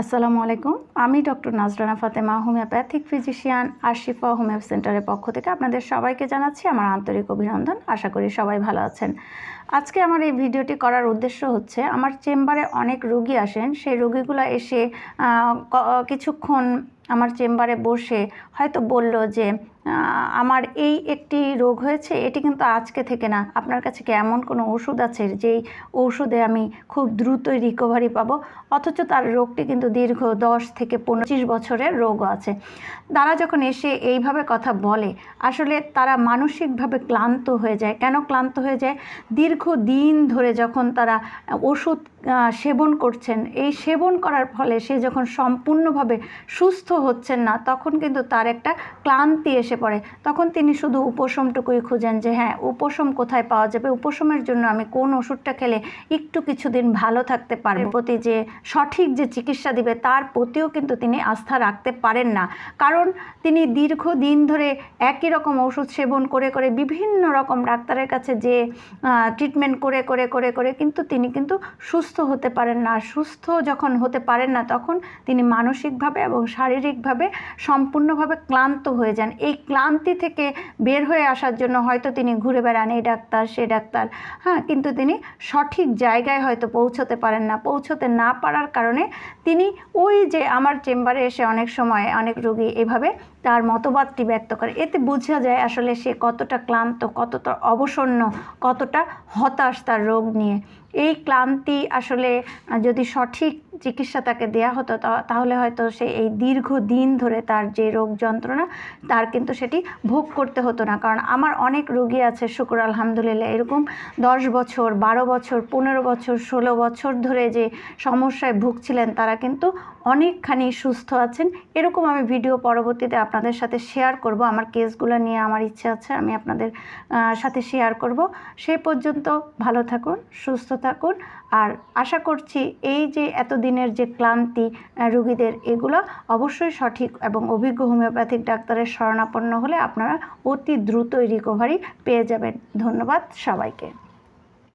আসসালামু আলাইকুম। আমি doctor Nazrana Fatema, homeopathic physician, Ashifa homeo সেন্টারের পক্ষ থেকে আপনাদের সবাইকে জানাচ্ছি আমার আন্তরিক অভিনন্দন। আশা করি সবাই ভালো আছেন। আজকে আমার এই ভিডিওটি করার উদ্দেশ্য হচ্ছে, আমার চেম্বারে অনেক রুগী আসেন। সেই রুগীগুলো এসে কিছুক্ষণ আমার চেম্বারে বসে হয়তো বলল যে আমার এই একটি রোগ হয়েছে, এটি কিন্তু আজকে থেকে না। আপনার কাছে কি এমন কোনো ওষুধ আছে যেই ঔষধে আমি খুব দ্রুতই রিকভারি পাবো? অথচ তার রোগটি কিন্তু দীর্ঘ দশ থেকে পঁচিশ বছরের রোগও আছে। তারা যখন এসে এইভাবে কথা বলে, আসলে তারা মানসিকভাবে ক্লান্ত হয়ে যায়। কেন ক্লান্ত হয়ে যায়? দীর্ঘ দিন ধরে যখন তারা ওষুধ সেবন করছেন, এই সেবন করার ফলে সে যখন সম্পূর্ণভাবে সুস্থ হচ্ছেন না, তখন কিন্তু তার একটা ক্লান্তি এসে পড়ে। তখন তিনি শুধু উপশমটুকুই খুঁজেন যে হ্যাঁ উপশম কোথায় পাওয়া যাবে? উপশমের জন্য আমি কোন ওষুধটা খেলে একটু কিছুদিন ভালো থাকতে পারে প্রতি যে সঠিক যে চিকিৎসা দিবে, তার প্রতিও কিন্তু তিনি আস্থা রাখতে পারেন না। কারণ তিনি দীর্ঘ দিন ধরে একই রকম ওষুধ সেবন করে করে, বিভিন্ন রকম ডাক্তারের কাছে যে ট্রিটমেন্ট করে করে করে করে কিন্তু তিনি কিন্তু সুস্থ হতে পারেন না। সুস্থ যখন হতে পারেন না, তখন তিনি মানসিকভাবে এবং শারীরিকভাবে সম্পূর্ণভাবে ক্লান্ত হয়ে যান। এই ক্লান্তি থেকে বের হয়ে আসার জন্য হয়তো তিনি ঘুরে বেড়ান, এই ডাক্তার, সে ডাক্তার। হ্যাঁ কিন্তু তিনি সঠিক জায়গায় হয়তো পৌঁছতে পারেন না। পৌঁছতে না পারার কারণে তিনি ওই যে আমার চেম্বারে এসে অনেক সময় অনেক রোগী এভাবে তার মতবাদটি ব্যক্ত করে। এতে বোঝা যায় আসলে সে কতটা ক্লান্ত, কতটা অবসন্ন, কতটা হতাশ তার রোগ নিয়ে। এই ক্লান্তি আসলে যদি সঠিক চিকিৎসা তাকে দেওয়া হতো তাহলে হয়তো সে এই দীর্ঘ দিন ধরে তার যে রোগ যন্ত্রণা, তার কিন্তু সেটি ভোগ করতে হতো না। কারণ আমার অনেক রোগী আছে, শুক্র আলহামদুলিল্লাহ, এরকম দশ বছর, বারো বছর, পনেরো বছর, ষোলো বছর ধরে যে সমস্যায় ভুগছিলেন, তারা কিন্তু অনেকখানি সুস্থ আছেন। এরকম আমি ভিডিও পরবর্তীতে আপনাদের সাথে শেয়ার করব। আমার কেসগুলো নিয়ে আমার ইচ্ছে আছে, আমি আপনাদের সাথে শেয়ার করব। সে পর্যন্ত ভালো থাকুন, সুস্থ থাকুন। আর আশা করছি এই যে এতদিনের যে ক্লান্তি রুগীদের এগুলো অবশ্যই সঠিক এবং অভিজ্ঞ হোমিওপ্যাথিক ডাক্তারের শরণাপন্ন হলে আপনারা অতি দ্রুতই রিকভারি পেয়ে যাবেন। ধন্যবাদ সবাইকে।